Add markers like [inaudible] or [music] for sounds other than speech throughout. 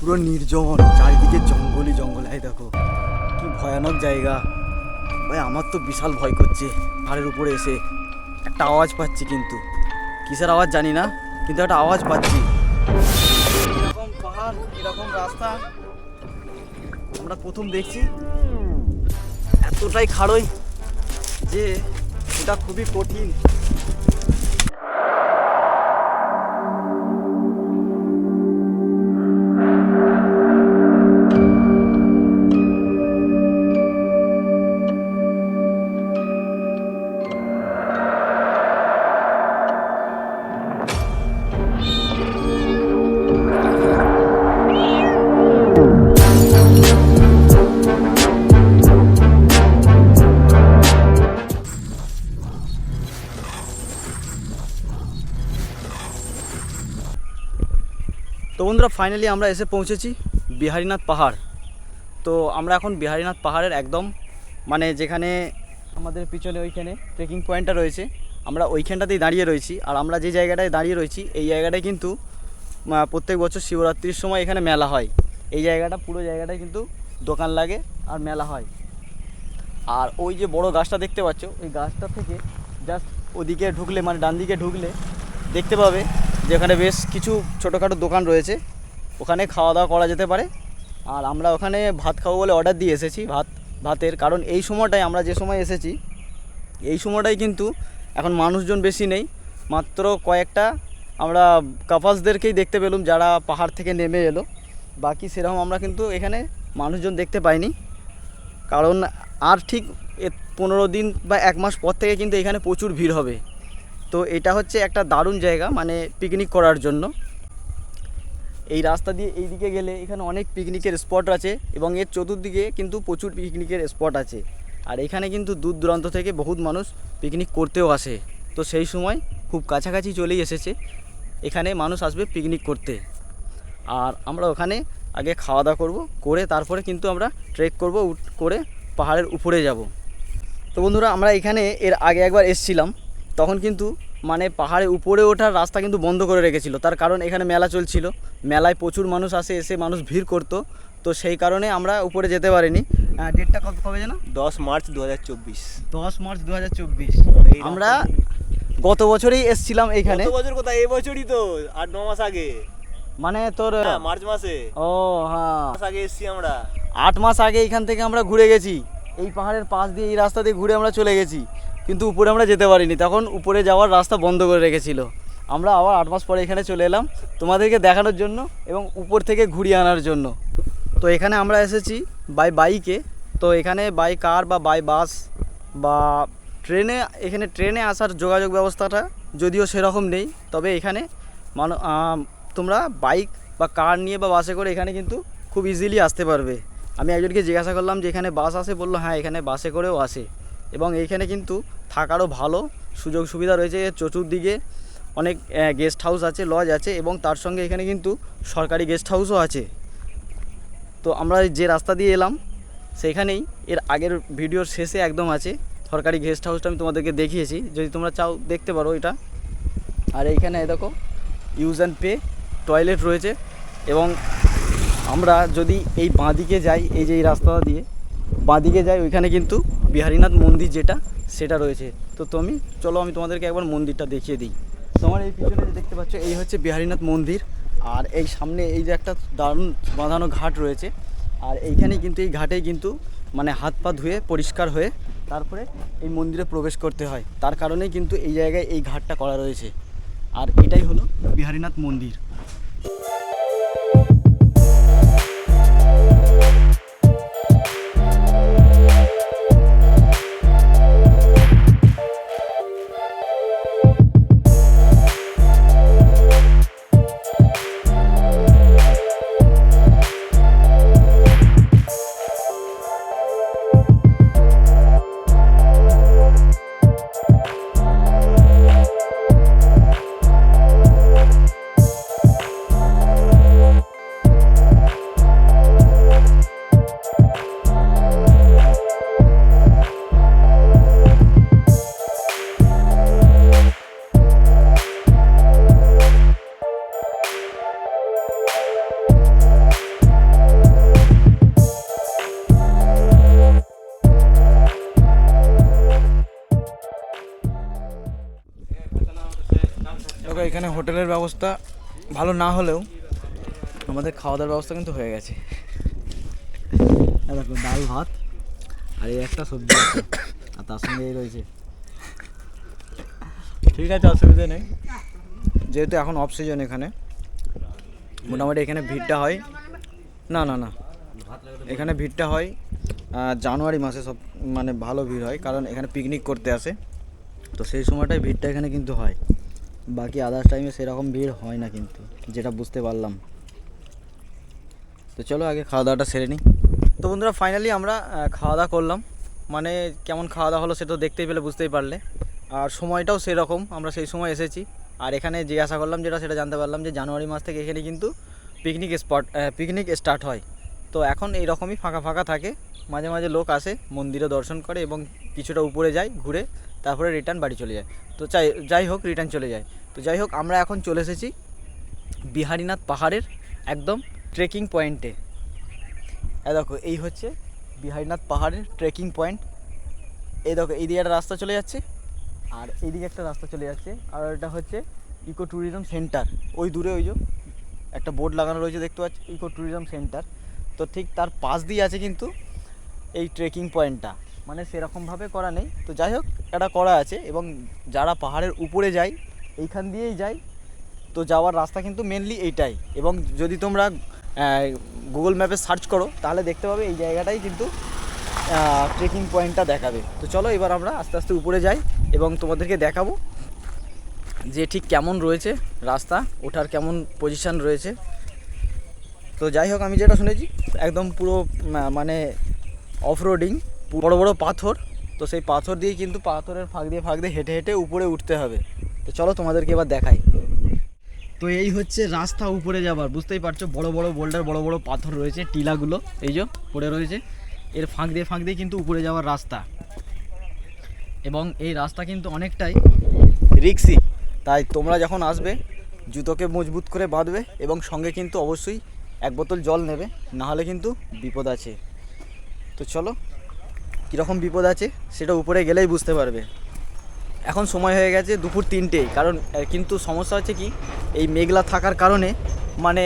পুরো নির্জন, চারিদিকে জঙ্গলই জঙ্গল। হয় দেখো, কি ভয়ানক জায়গা। ভাই, আমার তো বিশাল ভয় করছে, পাহাড়ের উপরে এসে। একটা আওয়াজ পাচ্ছি কিন্তু। কিসের আওয়াজ জানি না, কিন্তু একটা আওয়াজ পাচ্ছি। এরকম পাহাড় এরকম রাস্তা, আমরা প্রথম দেখছি। এতটাই খাড়ই যে, এটা খুবই কঠিন। ফাইনালি আমরা এসে পৌঁছেছি বিহারীনাথ পাহাড়। তো আমরা এখন বিহারীনাথ পাহাড়ের একদম মানে যেখানে আমাদের পিছনে ওইখানে ট্রেকিং পয়েন্টটা রয়েছে, আমরা ওইখানটাতেই দাঁড়িয়ে রয়েছি। আর আমরা যে জায়গাটায় দাঁড়িয়ে রয়েছি, এই জায়গাটায় কিন্তু প্রত্যেক বছর শিবরাত্রির সময় এখানে মেলা হয়। এই জায়গাটা, পুরো জায়গাটায় কিন্তু দোকান লাগে আর মেলা হয়। আর ওই যে বড় গাছটা দেখতে পাচ্ছ, ওই গাছটা থেকে জাস্ট ওদিকে ঢুকলে মানে ডান দিকে ঢুকলে, দেখতে পাবে যেখানে বেশ কিছু ছোটোখাটো দোকান রয়েছে। ওখানে খাওয়া দাওয়া করা যেতে পারে। আর আমরা ওখানে ভাত খাব বলে অর্ডার দিয়ে এসেছি ভাত, ভাতের। কারণ এই সময়টায় আমরা যে সময় এসেছি, এই সময়টায় কিন্তু এখন মানুষজন বেশি নেই। মাত্র কয়েকটা আমরা কাপাসদেরকেই দেখতে পেলাম যারা পাহাড় থেকে নেমে এলো। বাকি সেরকম আমরা কিন্তু এখানে মানুষজন দেখতে পাইনি। কারণ আর ঠিক পনেরো দিন বা এক মাস পর থেকে কিন্তু এখানে প্রচুর ভিড় হবে। তো এটা হচ্ছে একটা দারুণ জায়গা মানে পিকনিক করার জন্য। এই রাস্তা দিয়ে এই দিকে গেলে এখানে অনেক পিকনিকের স্পট আছে এবং এর চতুর্দিকে কিন্তু প্রচুর পিকনিকের স্পট আছে। আর এখানে কিন্তু দূর দূরান্ত থেকে বহুত মানুষ পিকনিক করতেও আসে। তো সেই সময় খুব কাছাকাছি চলেই এসেছে। এখানে মানুষ আসবে পিকনিক করতে। আর আমরা ওখানে আগে খাওয়া দাওয়া করব, করে তারপরে কিন্তু আমরা ট্রেক করব করে পাহাড়ের উপরে যাব। তো বন্ধুরা, আমরা এখানে এর আগে একবার এসছিলাম। তখন কিন্তু মানে পাহাড়ে উপরে ওঠার রাস্তা কিন্তু বন্ধ করে রেখেছিল। তার কারণ এখানে মেলা চলছিল। মেলায় প্রচুর মানুষ আসে এসে মানুষ ভিড় করতো। তো সেই কারণে আমরা উপরে যেতে পারিনি। ডেটটা কত কবে যেন? দশ মার্চ দু হাজার চব্বিশ। দশ মার্চ দু হাজার চব্বিশ আমরা গত বছরেই এসছিলাম এইখানে কত বছর কোথায়? এই বছরই তো আট ন মাস আগে। মানে তোর হ্যাঁ, মার্চ মাসে। ও হ্যাঁ। আগে এসছি আমরা। আট মাস আগে এখান থেকে আমরা ঘুরে গেছি। এই পাহাড়ের পাশ দিয়ে এই রাস্তা দিয়ে ঘুরে আমরা চলে গেছি। কিন্তু উপরে আমরা যেতে পারিনি। তখন উপরে যাওয়ার রাস্তা বন্ধ করে রেখেছিল। আমরা আবার আট মাস পরে এখানে চলে এলাম তোমাদেরকে দেখানোর জন্য এবং উপর থেকে ঘুরিয়ে আনার জন্য। তো এখানে আমরা এসেছি বাই বাইকে তো এখানে বাই কার বা বাই বাস বা ট্রেনে, এখানে ট্রেনে আসার যোগাযোগ ব্যবস্থাটা যদিও সেরকম নেই, তবে এখানে মানু তোমরা বাইক বা কার নিয়ে বা বাসে করে এখানে কিন্তু খুব ইজিলি আসতে পারবে। আমি একজনকে জিজ্ঞাসা করলাম যে এখানে বাস আসে? বলল হ্যাঁ এখানে বাসে করেও আসে। এবং এইখানে কিন্তু থাকারও ভালো সুযোগ সুবিধা রয়েছে। এর চতুর্দিকে অনেক গেস্ট হাউস আছে লজ আছে এবং তার সঙ্গে এখানে কিন্তু সরকারি গেস্ট হাউসও আছে। তো আমরা যে রাস্তা দিয়ে এলাম, সেখানেই এর আগের ভিডিওর শেষে একদম আছে। সরকারি গেস্ট হাউসটা আমি তোমাদেরকে দেখিয়েছি। যদি তোমরা চাও, দেখতে পারো এটা। আর এইখানে দেখো ইউজ অ্যান্ড পে টয়লেট রয়েছে এবং আমরা যদি এই বাঁদিকে যাই, এই যে এই রাস্তা দিয়ে, বাঁদিকে যাই, ওইখানে কিন্তু বিহারীনাথ মন্দির যেটা, সেটা রয়েছে। তো তুমি, চলো আমি তোমাদেরকে একবার মন্দিরটা দেখিয়ে দিই। তোমার এই পিছনে যে দেখতে পাচ্ছ, এই হচ্ছে বিহারীনাথ মন্দির। আর এই সামনে এই যে একটা দারুণ বাঁধানো ঘাট রয়েছে। আর এইখানে কিন্তু, এই ঘাটেই কিন্তু মানে হাত পা ধুয়ে পরিষ্কার হয়ে তারপরে এই মন্দিরে প্রবেশ করতে হয়। তার কারণেই কিন্তু এই জায়গায় এই ঘাটটা করা রয়েছে। আর এটাই হলো বিহারীনাথ মন্দির। হলেও আমাদের খাওয়া দাওয়ার ব্যবস্থা কিন্তু হয়ে গেছে। দেখো ডাল ভাত আর এই একটা সবজি আর তার সঙ্গে এই রয়েছে। ঠিক আছে অসুবিধা নেই। যেহেতু এখন অফ সিজন এখানে মোটামুটি এখানে ভিড়টা হয়। না না না। এখানে ভিড়টা হয় জানুয়ারি মাসে সব মানে ভালো ভিড় হয় কারণ এখানে পিকনিক করতে আসে। তো সেই সময়টাই ভিড়টা এখানে কিন্তু হয়। বাকি আদার্স টাইমে সেরকম ভিড় হয় না কিন্তু, যেটা বুঝতে পারলাম। তো চলো আগে খাওয়া দাওয়াটা সেরে নিই। তো বন্ধুরা ফাইনালি আমরা খাওয়া দাওয়া করলাম। মানে কেমন খাওয়া দাওয়া হলো সেটা দেখতেই পেলে, বুঝতেই পারলে। আর সময়টাও সেরকম, আমরা সেই সময় এসেছি। আর এখানে জিজ্ঞাসা করলাম যেটা, সেটা জানতে পারলাম যে জানুয়ারি মাস থেকে এখানে কিন্তু পিকনিক স্পট পিকনিক স্টার্ট হয়। তো এখন এই রকমই ফাঁকা ফাঁকা থাকে। মাঝে মাঝে লোক আসে, মন্দিরে দর্শন করে এবং কিছুটা উপরে যায়, ঘুরে। তারপরে রিটার্ন বাড়ি চলে যায়। তো চাই, যাই হোক রিটার্ন চলে যায়। তো যাই হোক, আমরা এখন চলে এসেছি বিহারীনাথ পাহাড়ের একদম ট্রেকিং পয়েন্টে দেখো, এই হচ্ছে বিহারীনাথ পাহাড়ের ট্রেকিং পয়েন্ট এই দেখো, এই দিকে একটা রাস্তা চলে যাচ্ছে, আর এইদিকে একটা রাস্তা চলে যাচ্ছে, আর এটা হচ্ছে ইকো ট্যুরিজম সেন্টার ওই দূরে ওই যে একটা বোর্ড লাগানো রয়েছে, দেখতে পাচ্ছি ইকো ট্যুরিজম সেন্টার তো ঠিক তার পাশ দিয়ে আছে কিন্তু এই ট্রেকিং পয়েন্টটা মানে সেরকমভাবে করা নেই। তো যাই হোক, এটা করা আছে এবং যারা পাহাড়ের উপরে যায়, এইখান দিয়েই যায়। তো যাওয়ার রাস্তা কিন্তু মেনলি এইটাই। এবং যদি তোমরা গুগল ম্যাপে সার্চ করো, তাহলে দেখতে পাবে এই জায়গাটাই কিন্তু ট্রেকিং পয়েন্টটা দেখাবে। তো চলো এবার আমরা আস্তে আস্তে উপরে যাই এবং তোমাদেরকে দেখাবো যে ঠিক কেমন রয়েছে রাস্তা, ওঠার কেমন পজিশান রয়েছে। তো যাই হোক, আমি যেটা শুনেছি, একদম পুরো মানে অফ রোডিং বড় বড় পাথর, তো সেই পাথর দিয়ে কিন্তু পাথরের ফাঁক দিয়ে ফাঁক দিয়ে হেঁটে হেঁটে উপরে উঠতে হবে। তো চলো তোমাদেরকে এবার দেখাই। তো এই হচ্ছে রাস্তা উপরে যাবার, বুঝতেই পারছ? বড় বড় বোল্ডার, বড় বড় পাথর রয়েছে, টিলাগুলো, এই যে পড়ে রয়েছে। এর ফাঁক দিয়ে ফাঁক দিয়ে কিন্তু উপরে যাওয়ার রাস্তা। এবং এই রাস্তা কিন্তু অনেকটাই রিক্সি। তাই তোমরা যখন আসবে, জুতোকে মজবুত করে বাঁধবে এবং সঙ্গে কিন্তু অবশ্যই এক বোতল জল নেবে না হলে কিন্তু বিপদ আছে। তো চলো কীরকম বিপদ আছে সেটা উপরে গেলেই বুঝতে পারবে। এখন সময় হয়ে গেছে দুপুর তিনটে কারণ কিন্তু সমস্যা হচ্ছে কি, এই মেঘলা থাকার কারণে মানে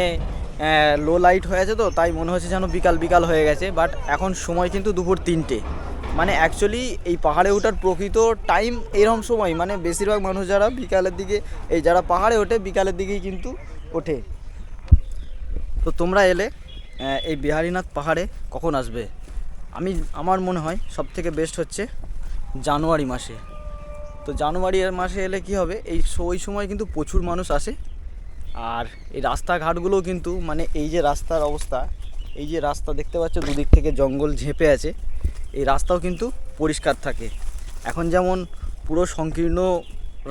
লো লাইট হয়ে আছে তো, তাই মনে হচ্ছে যেন বিকাল বিকাল হয়ে গেছে বাট এখন সময় কিন্তু দুপুর তিনটে। মানে অ্যাকচুয়ালি এই পাহাড়ে ওঠার প্রকৃত টাইম এরকম সময় মানে বেশিরভাগ মানুষ যারা বিকালের দিকে, এই যারা পাহাড়ে ওঠে, বিকালের দিকেই কিন্তু ওঠে। তো তোমরা এলে এই বিহারীনাথ পাহাড়ে কখন আসবে? আমি, আমার মনে হয় সব থেকে বেস্ট হচ্ছে জানুয়ারি মাসে। তো জানুয়ারি মাসে এলে কি হবে? এই ওই সময় কিন্তু প্রচুর মানুষ আসে। আর এই রাস্তাঘাটগুলোও কিন্তু মানে এই যে রাস্তার অবস্থা, এই যে রাস্তা দেখতে পাচ্ছ, দুদিক থেকে জঙ্গল ঝেঁপে আছে, এই রাস্তাও কিন্তু পরিষ্কার থাকে। এখন যেমন পুরো সংকীর্ণ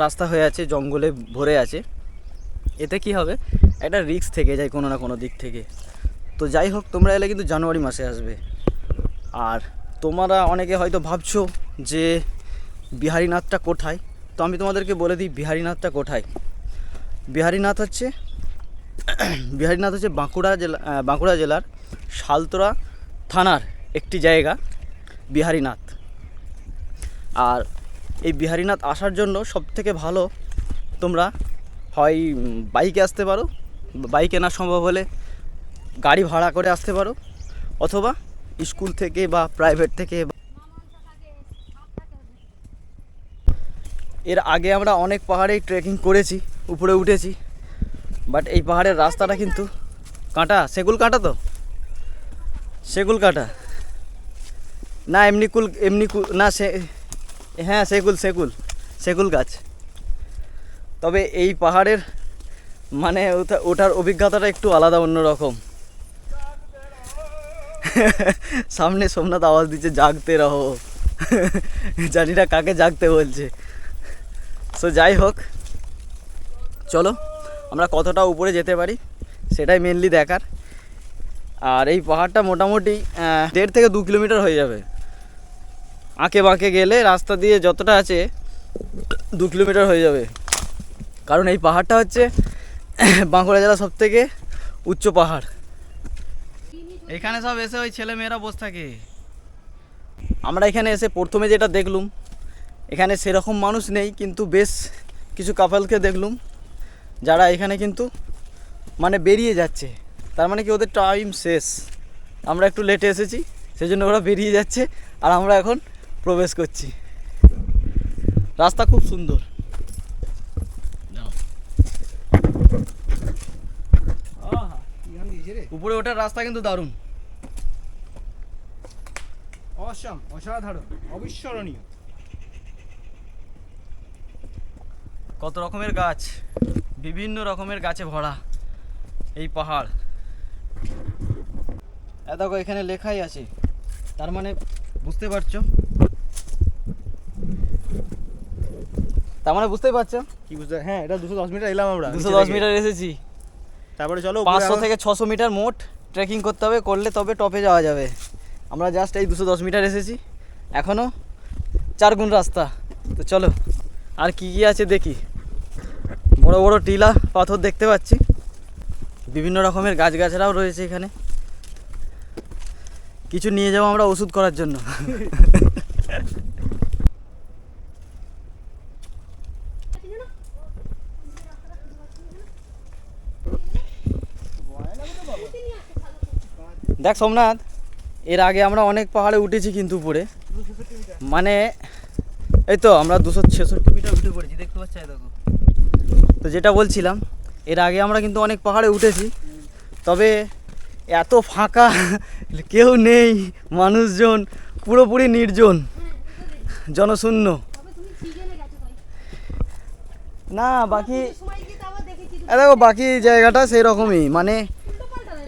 রাস্তা হয়ে আছে, জঙ্গলে ভরে আছে, এতে কি হবে? একটা রিস্ক থেকে যায় কোনো না কোনো দিক থেকে। তো যাই হোক, তোমরা এলে কিন্তু জানুয়ারি মাসে আসবে। আর তোমরা অনেকে হয়তো ভাবছ যে বিহারীনাথটা কোথায়? তো আমি তোমাদেরকে বলে দিই বিহারীনাথটা কোথায়? বিহারীনাথ হচ্ছে [clears throat] বিহারীনাথ হচ্ছে বাঁকুড়া জেলা বাঁকুড়া জেলার শালতোরা থানার একটি জায়গা, বিহারীনাথ। আর এই বিহারীনাথ আসার জন্য সব থেকে ভালো তোমরা হয় বাইকে আসতে পারো, বাইকে না সম্ভব হলে গাড়ি ভাড়া করে আসতে পারো, অথবা স্কুল থেকে বা প্রাইভেট থেকে এর আগে আমরা অনেক পাহাড়েই ট্রেকিং করেছি, উপরে উঠেছি বাট এই পাহাড়ের রাস্তাটা কিন্তু কাঁটা, সেগুল কাঁটা তো? সেগুল কাঁটা। না, এমনি কুল এমনি কুল না, সে হ্যাঁ সেগুল সেগুল সেগুল গাছ। তবে এই পাহাড়ের মানে ওঠা- ওঠার অভিজ্ঞতাটা একটু আলাদা, অন্যরকম। সামনে সোমনাথ আওয়াজ দিচ্ছে, জাগতে রহো। জানি না কাকে জাগতে বলছে। সো যাই হোক, চলো, আমরা কতটা উপরে যেতে পারি, সেটাই মেনলি দেখার। আর এই পাহাড়টা মোটামুটি দেড় থেকে দু কিলোমিটার হয়ে যাবে। আঁকে বাঁকে গেলে রাস্তা দিয়ে যতটা আছে, দু কিলোমিটার হয়ে যাবে। কারণ এই পাহাড়টা হচ্ছে, বাঁকুড়া জেলা সব থেকে উচ্চ পাহাড়। এখানে সব এসে ওই ছেলে মেয়েরা বসে থাকে। আমরা এখানে এসে প্রথমে যেটা দেখলুম, এখানে সেরকম মানুষ নেই, কিন্তু বেশ কিছু কাপলকে দেখলুম, যারা এখানে কিন্তু মানে বেরিয়ে যাচ্ছে। তার মানে কি ওদের টাইম শেষ। আমরা একটু লেটে এসেছি সেই জন্য ওরা বেরিয়ে যাচ্ছে, আর আমরা এখন প্রবেশ করছি। রাস্তা খুব সুন্দর। উপরে ওঠার রাস্তা কিন্তু দারুণ। অসম অসাধারণ অবিস্মরণীয়। কত রকমের গাছ বিভিন্ন রকমের গাছে ভরা এই পাহাড়। এ দেখো এখানে লেখাই আছে তার মানে বুঝতে পারছ? তার মানে বুঝতেই পারছ? কি বুঝতে হ্যাঁ এটা দুশো দশ মিটার এলাম আমরা দুশো দশ। মিটার এসেছি। তারপরে চলো পাঁচশো থেকে ছশো মিটার মোট ট্রেকিং করতে হবে করলে তবে টপে যাওয়া যাবে। আমরা জাস্ট এই দুশো দশ মিটার এসেছি। এখনও চার গুণ রাস্তা। তো চলো আর কি কি আছে দেখি। বড় বড় টিলা পাথর দেখতে পাচ্ছি। বিভিন্ন রকমের গাছগাছরাও রয়েছে এখানে। কিছু নিয়ে যাব আমরা ওষুধ করার জন্য। [laughs] দেখ সোমনাথ এর আগে আমরা অনেক পাহাড়ে উঠেছি কিন্তু উপরে। মানে এই তো আমরা দুশো ছেষট্টি মিটার উঠে পড়েছি দেখতে পাচ্ছি দেখো। তো যেটা বলছিলাম এর আগে আমরা কিন্তু অনেক পাহাড়ে উঠেছি তবে এত ফাঁকা কেউ নেই মানুষজন পুরোপুরি নির্জন জনশূন্য। না বাকি দেখো বাকি জায়গাটা সেই রকমই মানে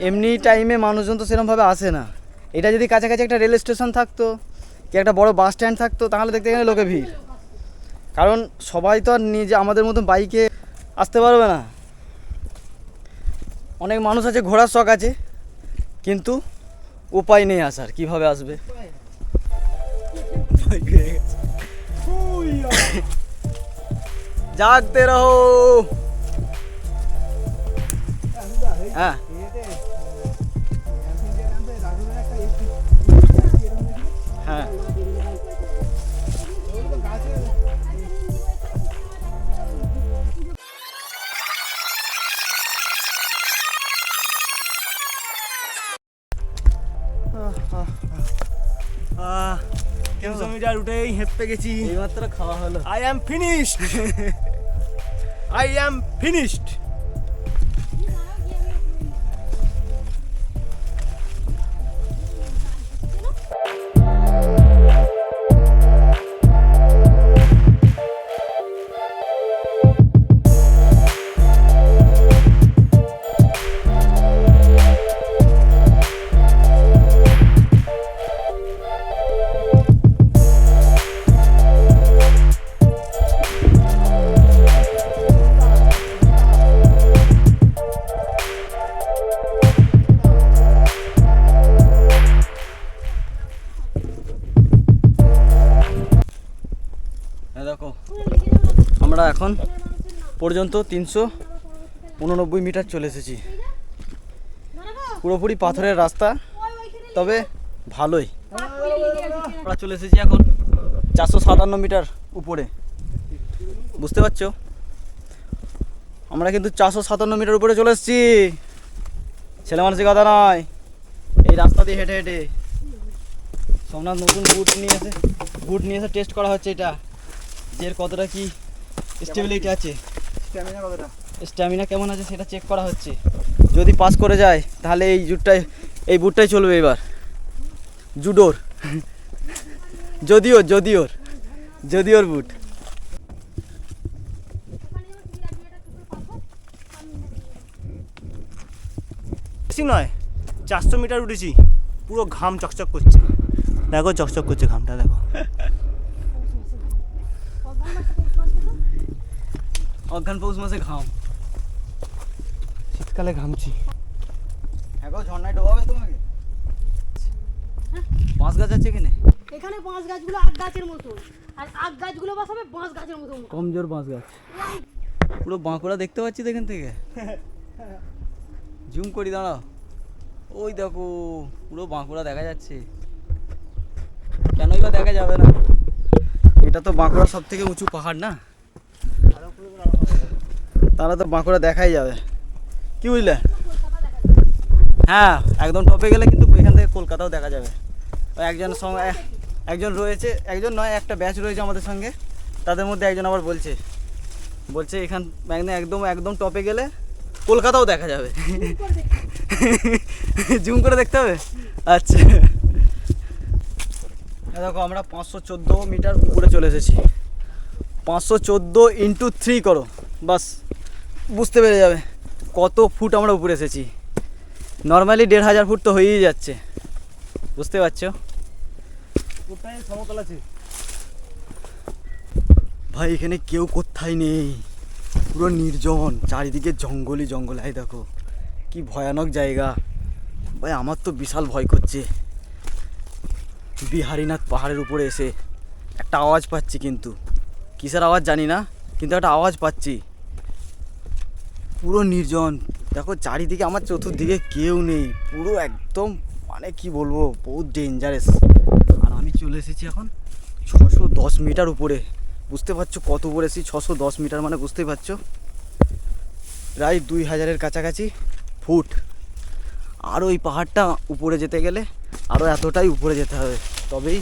এমনি টাইমে মানুষজন তো সেরকমভাবে আসে না। এটা যদি কাছাকাছি একটা রেল স্টেশন থাকতো, কি একটা বড় বাস স্ট্যান্ড থাকতো, তাহলে দেখতে গেলে লোকে ভিড়। কারণ সবাই তো আর নিজে, আমাদের মতন বাইকে আসতে পারবে না। অনেক মানুষ আছে ঘোরার শখ আছে, কিন্তু উপায় নেই আসার, কীভাবে আসবে? [laughs] জাগতে রহো। হ্যাঁ। হ্যাঁ আহ, তিনশো মিটার উঠেই হেঁপে গেছি এইমাত্র খাওয়া হলো I am finished I am finished এখন পর্যন্ত তিনশো উননব্বই মিটার চলে এসেছি। পুরোপুরি পাথরের রাস্তা, তবে ভালোই। আমরা চলে এসেছি এখন চারশো সাতান্ন মিটার উপরে। বুঝতে পারছ? আমরা কিন্তু চারশো সাতান্ন মিটার উপরে চলে এসেছি। ছেলে মানুষের কথা নয়, এই রাস্তা দিয়ে হেঁটে হেঁটে। সোমনাথ নতুন বুট নিয়ে এসে বুট নিয়ে এসে টেস্ট করা হচ্ছে এটা। যে কতটা কি স্টেবিলিটি আছে। স্ট্যামিনা কতটা? স্ট্যামিনা কেমন আছে সেটা চেক করা হচ্ছে। যদি পাস করে যায় তাহলে এই জুটটাই এই বুটটাই চলবে এবার। জুডোর। যদিও যদিওর। যদিওর বুট বেশি নয় চারশো মিটার উঠেছি। পুরো ঘাম চকচক করছে। দেখো চকচক করছে ঘামটা দেখো। অজ্ঞান পৌষ মাসে ঘাম শীতকালে ঘামছি এখন ঝর্ণায় ডোবাবে তোমাকে বাঁশ গাছ আছে এখানে এখানে বাঁশ গাছগুলো আখ গাছের মতো। আর আখ গাছগুলো বসাবে বাঁশ গাছের মতো। কমজোর বাঁশ গাছ। পুরো বাঁকুড়া দেখতে পাচ্ছি তো এখান থেকে। জুম করি দাঁড়াও। ওই দেখো পুরো বাঁকুড়া দেখা যাচ্ছে। কেনই বা দেখা যাবে না? এটা তো বাঁকুড়া সব থেকে উঁচু পাহাড় না? তাহলে তো বাঁকুড়া দেখাই যাবে। কি বুঝলে? হ্যাঁ একদম টপে গেলে কিন্তু এখান থেকে কলকাতাও দেখা যাবে। একজন সঙ্গে একজন রয়েছে, একজন নয়, একটা ব্যাচ রয়েছে আমাদের সঙ্গে। তাদের মধ্যে একজন আবার বলছে। বলছে এখান একদম একদম একদম টপে গেলে কলকাতাও দেখা যাবে। জুম করে দেখতে হবে? আচ্ছা। দেখো, আমরা পাঁচশো চোদ্দ মিটার উপরে চলে এসেছি। পাঁচশো চোদ্দ ইন্টু থ্রি করো। বাস বুঝতে পেরে যাবে কত ফুট আমরা উপরে এসেছি। নর্মালি দেড় হাজার ফুট তো হয়েই যাচ্ছে। বুঝতে পারছ? ওটাই সমতল আছে? ভাই এখানে কেউ কোথায় নেই। পুরো নির্জন চারিদিকে জঙ্গলই জঙ্গল। এই দেখো কি ভয়ানক জায়গা। ভাই আমার তো বিশাল ভয় করছে। বিহারীনাথ পাহাড়ের উপরে এসে একটা আওয়াজ পাচ্ছি কিন্তু। কিসের আওয়াজ জানি না, কিন্তু একটা আওয়াজ পাচ্ছি। পুরো নির্জন। দেখো, চারিদিকে আমার চতুর্দিকে কেউ নেই। পুরো একদম মানে কি বলব, বহুত ডেঞ্জারাস আর আমি চলে এসেছি এখন ছশো দশ মিটার উপরে। বুঝতে পারছ কত উপরে এসেছি? ছশো দশ মিটার মানে বুঝতে পারছ। প্রায় দুই হাজারের কাছাকাছি ফুট। আরও ওই পাহাড়টা উপরে যেতে গেলে আরও এতটাই উপরে যেতে হবে, তবেই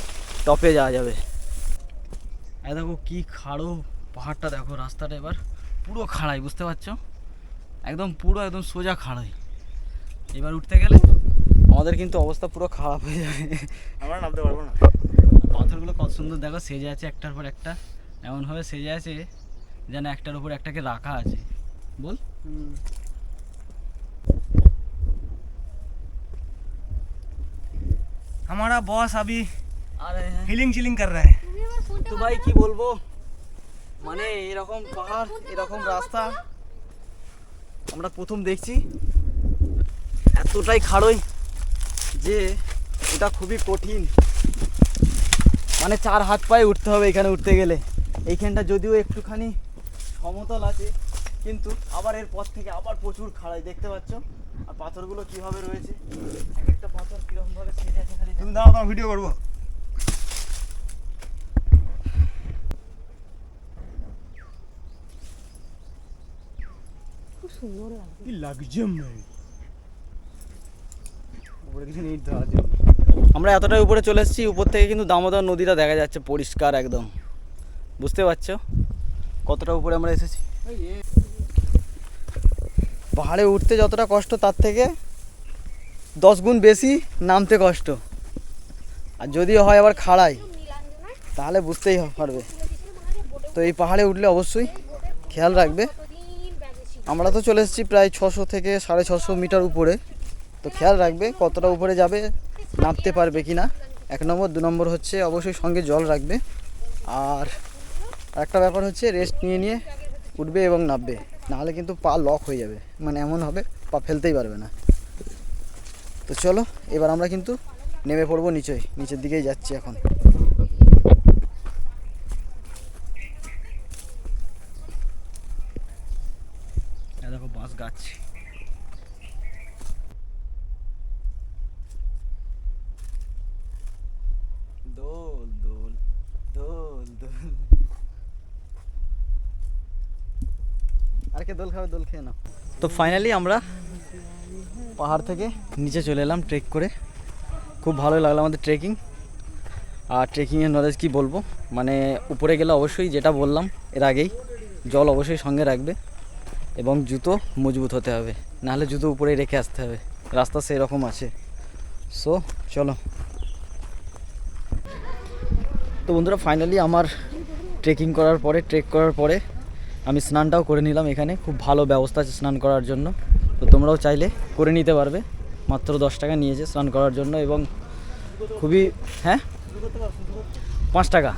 টপে যাওয়া যাবে। এই দেখো কি খাড়ো পাহাড়টা দেখো রাস্তাটা এবার পুরো খাড়াই বুঝতে পারছো একদম পুরো একদম সোজা খাড়াই এবার উঠতে গেলে আমাদের কিন্তু অবস্থা পুরো খারাপ হয়ে যাবে আমরা নামতে পারবো না পাথরগুলো কত সুন্দর দেখো সেজে আছে একটার পর একটা এমনভাবে সেজে আছে যেন একটার উপর একটাকে রাখা আছে বল हमारा बॉस अभी আরে हिलिंग चिलिंग कर रहा है তুমি আমার ফোনটা তো ভাই কি বলব? মানে এরকম পাহাড় এরকম রাস্তা আমরা প্রথম দেখছি। এতটাই খাড়ই যে এটা খুবই কঠিন। মানে চার হাত পায়ে উঠতে হবে এখানে উঠতে গেলে। এইখানটা যদিও একটুখানি সমতল আছে কিন্তু আবার এর পর থেকে আবার প্রচুর খাড়াই দেখতে পাচ্ছ? আর পাথরগুলো কীভাবে রয়েছে? এক একটা পাথর কীরকমভাবে সেজে আছে খালি তুমি দাও ভিডিও করব। সুন্দর লাগে কি লাগছে উপরে কিছু দেওয়া আমরা এতটাই উপরে চলে এসেছি উপর থেকে কিন্তু দামোদর নদীটা দেখা যাচ্ছে পরিষ্কার একদম। বুঝতে পারছ? কতটা উপরে আমরা এসেছি? পাহাড়ে উঠতে যতটা কষ্ট তার থেকে দশ গুণ বেশি নামতে কষ্ট। আর যদি হয় আবার খাড়াই তাহলে বুঝতেই পারবে। তো এই পাহাড়ে উঠলে অবশ্যই খেয়াল রাখবে। আমরা তো চলে এসেছি প্রায় ছশো থেকে সাড়ে ছশো মিটার উপরে। তো খেয়াল রাখবে কতটা উপরে যাবে, নামতে পারবে কি না এক নম্বর, দু নম্বর হচ্ছে অবশ্যই সঙ্গে জল রাখবে। আর একটা ব্যাপার হচ্ছে রেস্ট নিয়ে নিয়ে উঠবে এবং নামবে। নাহলে কিন্তু পা লক হয়ে যাবে। মানে এমন হবে, পা ফেলতেই পারবে না। তো চলো, এবার আমরা কিন্তু নেমে পড়ব নিচেই নিচের দিকেই যাচ্ছি এখন এই দেখো বাঁশ গাছ দোল দোল দোল দোল আর কে দোল খাবে দোল খেয়ে নাও। তো ফাইনালি আমরা পাহাড় থেকে নিচে চলে এলাম ট্রেক করে। খুব ভালো লাগল আমাদের ট্রেকিং আর ট্রেকিংয়ের নলেজ কি বলব? মানে উপরে গেলে অবশ্যই যেটা বললাম এর আগেই জল অবশ্যই সঙ্গে রাখবে। এবং জুতো মজবুত হতে হবে। নাহলে জুতো উপরে রেখে আসতে হবে। রাস্তা সেই রকম আছে। সো চলো। তো বন্ধুরা ফাইনালি আমার ট্রেকিং করার পরে ট্রেক করার পরে আমি স্নানটাও করে নিলাম এখানে। খুব ভালো ব্যবস্থা আছে স্নান করার জন্য। তো তোমরাও চাইলে করে নিতে পারবে। মাত্র দশ টাকা নিয়েছে স্নান করার জন্য এবং খুবই হ্যাঁ? পাঁচ টাকা।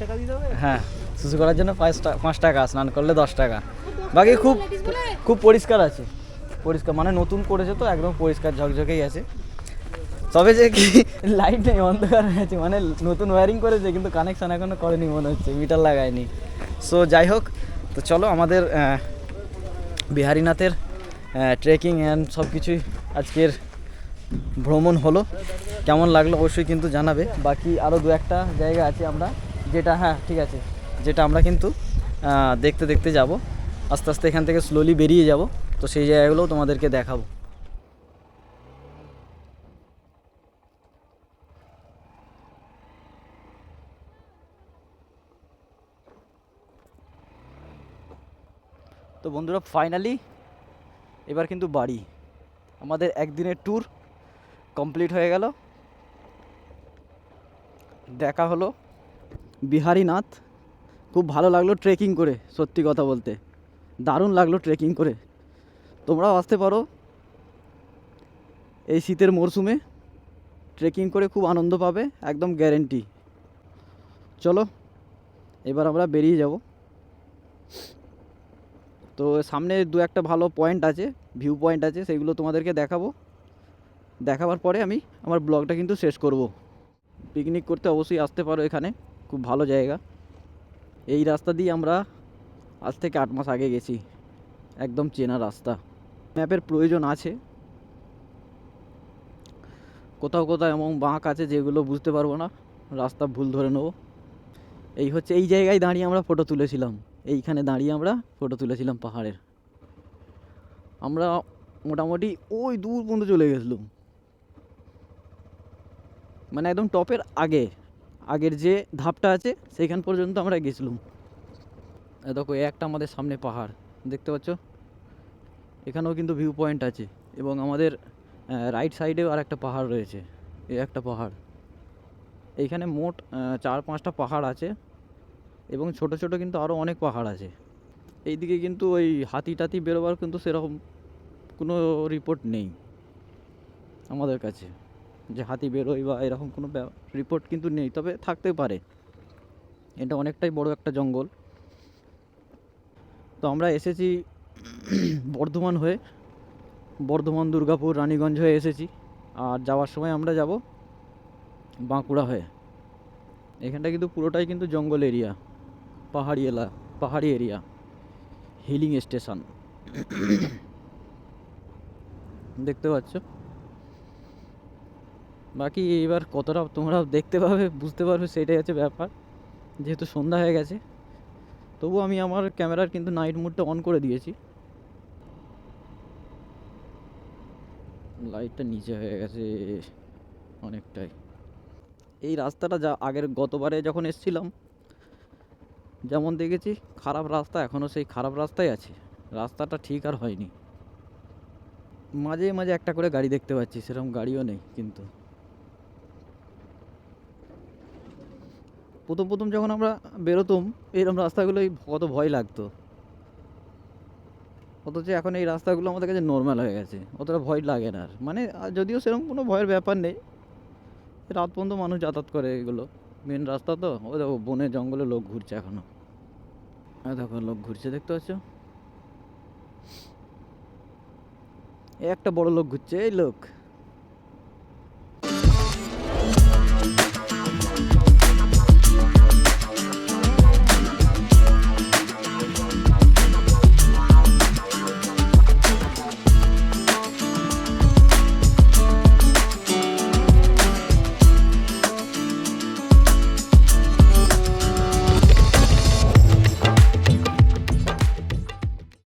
টাকা দিতে হবে হ্যাঁ শুশু করার জন্য পাঁচ টাকা পাঁচ টাকা স্নান করলে দশ টাকা। বাকি খুব খুব পরিষ্কার আছে। পরিষ্কার মানে নতুন করেছে তো একদম পরিষ্কার ঝকঝকেই আছে। তবে যে কি লাইট নেই অন্ধকার হয়ে আছে মানে নতুন ওয়্যারিং করেছে কিন্তু কানেকশান এখনও করেনি মনে হচ্ছে মিটার লাগায়নি। সো যাই হোক তো চলো আমাদের বিহারীনাথের ট্রেকিং অ্যান্ড সব কিছুই আজকের ভ্রমণ হলো। কেমন লাগল অবশ্যই কিন্তু জানাবে। বাকি আরও দু একটা জায়গা আছে আমরা। যেটা হ্যাঁ ঠিক আছে। যেটা আমরা কিন্তু দেখতে দেখতে যাব। আস্তে আস্তে এখান থেকে স্লোলি বেরিয়ে যাব। তো সেই জায়গাগুলোও তোমাদেরকে দেখাবো। তো বন্ধুরা ফাইনালি এবার কিন্তু বাড়ি। আমাদের একদিনের ট্যুর কমপ্লিট হয়ে গেল। দেখা হলো। বিহারীনাথ, খুব ভালো লাগল ট্রেকিং করে, সত্যি কথা বলতে। দারুণ লাগল ট্রেকিং করে। তোমরাও আসতে পারো এই শীতের মরশুমে ট্রেকিং করে খুব আনন্দ পাবে, একদম গ্যারেন্টি চলো, এবার আমরা বেরিয়ে যাব। তো সামনে দু একটা ভালো পয়েন্ট আছে ভিউ পয়েন্ট আছে, সেগুলো তোমাদেরকে দেখাবো। দেখাবার পরে আমি আমার ব্লগটা কিন্তু শেষ করব। পিকনিক করতে অবশ্যই আসতে পারো এখানে। খুব ভালো জায়গা। এই রাস্তা দিয়ে আমরা আজ থেকে আট মাস আগে গেছি। একদম চেনা রাস্তা। ম্যাপের প্রয়োজন আছে। কোথাও কোথাও এমন বাঁক আছে যেগুলো বুঝতে পারব না। রাস্তা ভুল ধরে নেব। এই হচ্ছে, এই জায়গায় দাঁড়িয়ে আমরা ফটো তুলেছিলাম। এইখানে দাঁড়িয়ে আমরা ফটো তুলেছিলাম পাহাড়ের। আমরা মোটামুটি ওই দূর পর্যন্ত চলে গেছিলাম। মানে একদম টপের আগে। আগের যে ধাপটা আছে, সেইখান পর্যন্ত আমরা গেছিলাম। দেখো একটা আমাদের সামনে পাহাড়, দেখতে পাচ্ছ? এখানেও কিন্তু ভিউ পয়েন্ট আছে এবং আমাদের রাইট সাইডেও আর একটা পাহাড় রয়েছে, এ একটা পাহাড়। এইখানে মোট চার পাঁচটা পাহাড় আছে এবং ছোট ছোট কিন্তু আরও অনেক পাহাড় আছে। এইদিকে কিন্তু ওই হাতি টাতি বেরোবার কিন্তু সেরকম কোনো রিপোর্ট নেই আমাদের কাছে। যে হাতি বেরোয় বা এরকম কোনো রিপোর্ট কিন্তু নেই, তবে থাকতে পারে। এটা অনেকটাই বড় একটা জঙ্গল। তো আমরা এসেছি [clears throat] বর্ধমান হয়ে, বর্ধমান, দুর্গাপুর, রানীগঞ্জ হয়ে এসেছি। আর যাওয়ার সময় আমরা যাব বাঁকুড়া হয়ে। এখানটা কিন্তু পুরোটাই কিন্তু জঙ্গল এরিয়া, পাহাড়ি এলা, পাহাড়ি এরিয়া, হিলিং স্টেশন। [clears throat] দেখতে পাচ্ছ? বাকি এবার কতটা তোমরা দেখতে পাবে, বুঝতে পারবে, সেটাই হচ্ছে ব্যাপার। যেহেতু সন্ধ্যা হয়ে গেছে তবু আমি আমার ক্যামেরার কিন্তু নাইট মোডটা অন করে দিয়েছি। লাইটটা নিচে হয়ে গেছে অনেকটাই। এই রাস্তাটা যা আগের গতবারে যখন এসছিলাম, যেমন দেখেছি, খারাপ রাস্তা এখনও সেই খারাপ রাস্তাই আছে। রাস্তাটা ঠিক আর হয়নি। মাঝে মাঝে একটা করে গাড়ি দেখতে পাচ্ছি, সেরকম গাড়িও নেই কিন্তু। প্রথম প্রথম যখন আমরা বেরোতাম এরকম রাস্তাগুলোই কত ভয় লাগতো। অথচ এখন এই রাস্তাগুলো আমাদের কাছে নর্মাল হয়ে গেছে, অতটা ভয় লাগে না আর। মানে যদিও সেরকম কোনো ভয়ের ব্যাপার নেই, রাত পর্যন্ত মানুষ যাতায়াত করে এগুলো। মেন রাস্তা তো ওই দেখো, বনে জঙ্গলে লোক ঘুরছে এখনও। ওই দেখো, লোক ঘুরছে, দেখতে পাচ্ছ? একটা বড় লোক ঘুরছে, এই লোক।